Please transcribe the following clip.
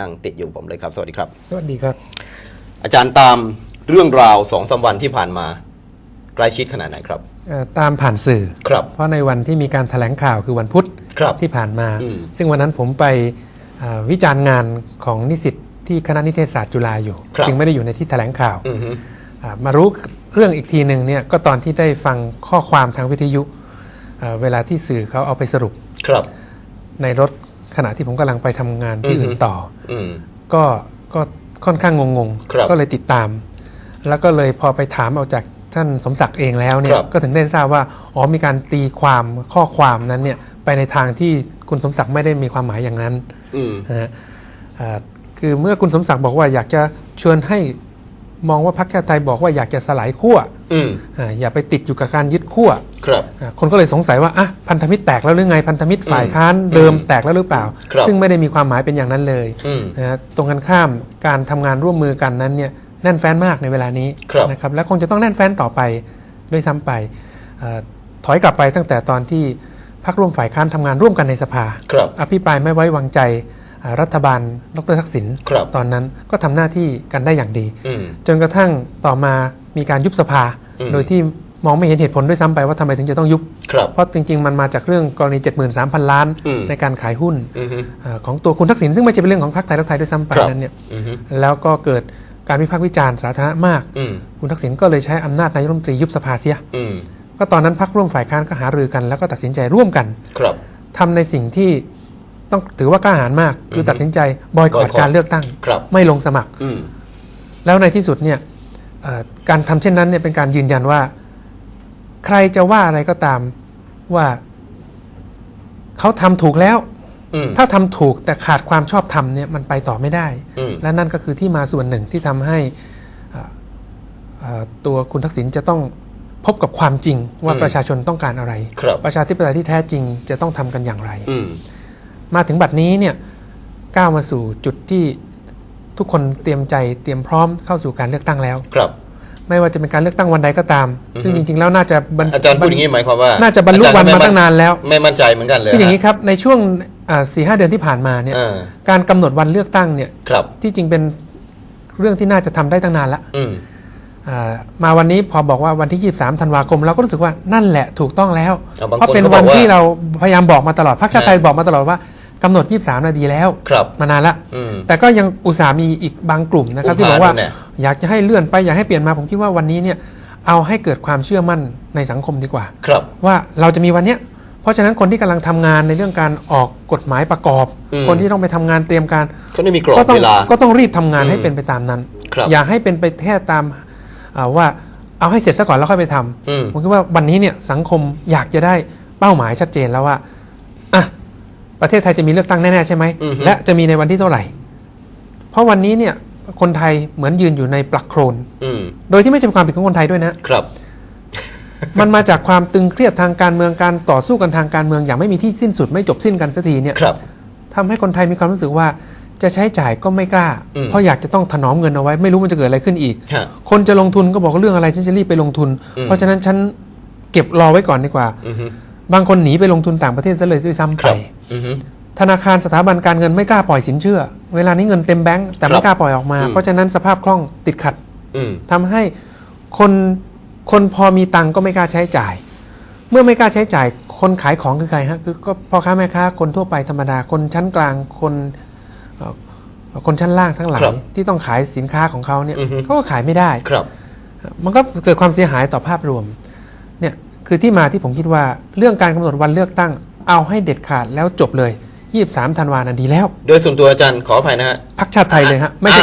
นั่งติดอยู่ผมเลยครับ สวัสดีครับ สวัสดีครับ อาจารย์ตามเรื่องราวสองสามวันที่ผ่านมา ใกล้ชิดขนาดไหนครับเอ่อตามผ่านสื่อครับ เพราะในวันที่มีการถแถลงข่าวคือวันพุธครับที่ผ่านมาอืมซึ่งวันนั้นผมไปเอ่อวิจารณ์งานของนิสิตที่คณะนิเทศศาสตร์จุฬาอยู่ครับจึงไม่ได้อยู่ในที่แถลงข่าวอือฮึอ่ามารู้เรื่องอีกทีหนึ่งเนี่ยก็ตอนที่ได้ฟังข้อความทางวิทยุเอ่อเวลาที่สื่อเขาเอาไปสรุปครับในรถ ขณะที่ผมกำลังไปทำงานที่อือฮึอื่นต่ออืมก็ก็ค่อนข้างงงครับๆก็เลยติดตาม แล้วก็เลยพอไปถามเอาจากท่านสมศักดิ์เองแล้วเนี่คยรับก็ถึงได้ทราบว่าอ๋อมีการตีความข้อความนั้นเนี่ยไปในทางที่คุณสมศักดิ์ไม่ได้มีความหมายอย่างนั้นอืมนะฮะอ่าคือเมื่อคุณสมศักดิ์บอกว่าอยากจะชวนให้ มองว่าพรรคชาติไทยบอกว่าอยากจะสลายขั้วอืมอ่าอย่าไปติดอยู่กับการยึดขั้วครับ อ่าคนก็เลยสงสัยว่าอะพันธมิตรแตกแล้วหรือไงพันธมิตรฝ่ายค้านเดิมแตกแล้วหรือเปล่า ครับซึ่งไม่ได้มีความหมายเป็นอย่างนั้นเลยอืมนะฮะตรงกันข้ามการทำงานร่วมมือกันนั้นเนี่ยแน่นแฟ้นมากในเวลานี้ครับ นะครับและคงจะต้องแน่นแฟ้นต่อไปด้วยซ้ำไปเออถอยกลับไปตั้งแต่ตอนที่พักร่วมฝ่ายค้านทำงานร่วมกันในสภา ครับ อภิปรายไม่ไว้วางใจอ่า รัฐบาลดรทักษิณครับตอนนั้นก็ทำหน้าที่กันได้อย่างดีอืมจนกระทั่งต่อมามีการยุบสภาอืมโดยที่มองไม่เห็นเหตุผลด้วยซ้ำไปว่าทำไมถึงจะต้องยุบครับเพราะจริง ๆ มันมาจากเรื่องกรณี 73,000 ล้านอืมในการขายหุ้นอือฮึเอ่อของตัวคุณทักษิณซึ่งไม่ใช่เป็นเรื่องของพรรคไทยรักไทยด้วยซ้ำไปครับนั้นเนี่ยอือฮึแล้วก็เกิดการวิพากษ์วิจารณ์สาธารณะมากอืมคุณทักษิณก็เลยใช้อำนาจนายกรัฐมนตรียุบสภาเสียอืมก็ตอนนั้นพรรคร่วมฝ่ายค้านก็หารือกัน แล้วก็ตัดสินใจร่วมกัน ครับทำในสิ่งที่ ต้องถือว่ากล้าหาญมาก คือตัดสินใจบอยคอร boycott การเลือกตั้ง ครับ ไม่ลงสมัคร อืม แล้วในที่สุดเนี่ยเอ่อการทำเช่นนั้นเนี่ยเป็นการยืนยันว่า ใครจะว่าอะไรก็ตามว่าเขาทำถูกแล้ว อืม ถ้าทำถูกแต่ขาดความชอบธรรมเนี่ยมันไปต่อไม่ได้ อืม และนั่นก็คือที่มาส่วนหนึ่งที่ทำให้เอ่อเอ่อตัวคุณทักษิณจะต้องพบกับความจริงว่าอืมประชาชนต้องการอะไร ครับ ประชาธิปไตยที่แท้จริงจะต้องทำกันอย่างไร อืม มาถึงบัดนี้เนี่ยก้าวมาสู่จุดที่ทุกคนเตรียมใจเตรียมพร้อมเข้าสู่การเลือกตั้งแล้ว ครับ ไม่ว่าจะเป็นการเลือกตั้งวันใดก็ตาม ซึ่งจริงๆแล้วน่าจะบรรอาจารย์พูดอย่างนี้หมายความว่าน่าจะบรรลุวันมาตั้งนานแล้ว ไม่มั่นใจเหมือนกันเลยคืออย่างนี้นี้ครับในช่วงสี่ห้าเดือนที่ผ่านมาเนี่ยอ่าการกำหนดวันเลือกตั้งเนี่ยครับที่จริงเป็นเรื่องที่น่าจะทำได้ตั้งนานละอืมอ่ามาวันนี้พอบอกว่าวันที่ 23 ธันวาคม เราก็รู้สึกว่านั่นแหละถูกต้องแล้วอ่าบางคนเพราะเป็นก็บอกวันที่ว่าเราพยายามบอกมาตลอดพรรคชาติไทยนะบอกมาตลอดว่า กำหนด 23 นาทีแล้ว ครับมานานละอืม แต่ก็ยังอุตส่าห์มีอีกบางกลุ่มนะครับกุมภาที่บอกว่านั่นแหละอยากจะให้เลื่อนไปอยากให้เปลี่ยนมาผมคิดว่าวันนี้เนี่ยเอาให้เกิดความเชื่อมั่นในสังคมดีกว่า ครับ ว่าเราจะมีวันเนี้ยเพราะฉะนั้นคนที่กำลังทำงานในเรื่องการออกกฎหมายประกอบ อืม คนที่ต้องไปทำงานเตรียมการ เขาได้มีกรอก็บต้องเวลา ก็ต้องรีบทำงานอืมให้เป็นไปตามนั้น ครับอย่าให้เป็นไปแค่ตามอ่าว่าเอาให้เสร็จซะก่อนแล้วค่อยไปทำอืมผมคิดว่าวันนี้เนี่ยสังคมอยากจะได้เป้าหมายชัดเจนแล้วว่าอะ ประเทศไทยจะมีเลือกตั้งแน่ๆใช่ไหมอือฮึ และจะมีในวันที่เท่าไหร่ เพราะวันนี้เนี่ยคนไทยเหมือนยืนอยู่ในปลักโครน อืมโดยที่ไม่ใช่เป็นความผิดของคนไทยด้วยนะ ครับ มันมาจากความตึงเครียดทางการเมืองการต่อสู้กันทางการเมืองอย่างไม่มีที่สิ้นสุดไม่จบสิ้นกันสักทีเนี่ยครับ ทำให้คนไทยมีความรู้สึกว่าจะใช้จ่ายก็ไม่กล้า อืม เพราะอยากจะต้องถนอมเงินเอาไว้ ไม่รู้มันจะเกิดอะไรขึ้นอีก ฮะ คนจะลงทุนก็บอกว่าเรื่องอะไรฉันจะรีบไปลงทุน อืม เพราะฉะนั้นฉันเก็บรอไว้ก่อนดีกว่า อือฮึ บางคนหนีไปลงทุนต่างประเทศซะเลยด้วยซ้ำคไปรับอือฮึธนาคารสถาบันการเงินไม่กล้าปล่อยสินเชื่อ เวลานี้เงินเต็มแบงก์แต่ครัไม่บกล้าปล่อยออกมาอืมเพราะฉะนั้นสภาพคล่องติดขัดอืมทำให้คนคนพอมีตังค์ก็ไม่กล้าใช้จ่าย เมื่อไม่กล้าใช้จ่าย คนขายของคือใครฮะคือก็พ่อค้าแม่ค้าคนทั่วไปธรรมดา คนชั้นกลางคนเอ่อคนชั้นล่างทั้งหลาครัยบที่ต้องขายสินค้าของเขาเนี่ยอือฮึเขาก็ขายไม่ได้ครับ มันก็เกิดความเสียหายต่อภาพรวม เนี่ย คือที่มาที่ผมคิดว่าเรื่องการกำหนดวันเลือกตั้ง เอาให้เด็ดขาดแล้วจบเลย 23 ธันวานั้นดีแล้ว โดยส่วนตัวอาจารย์ขออภัยนะฮะพักชาติไทยเลยฮะไม่ใช่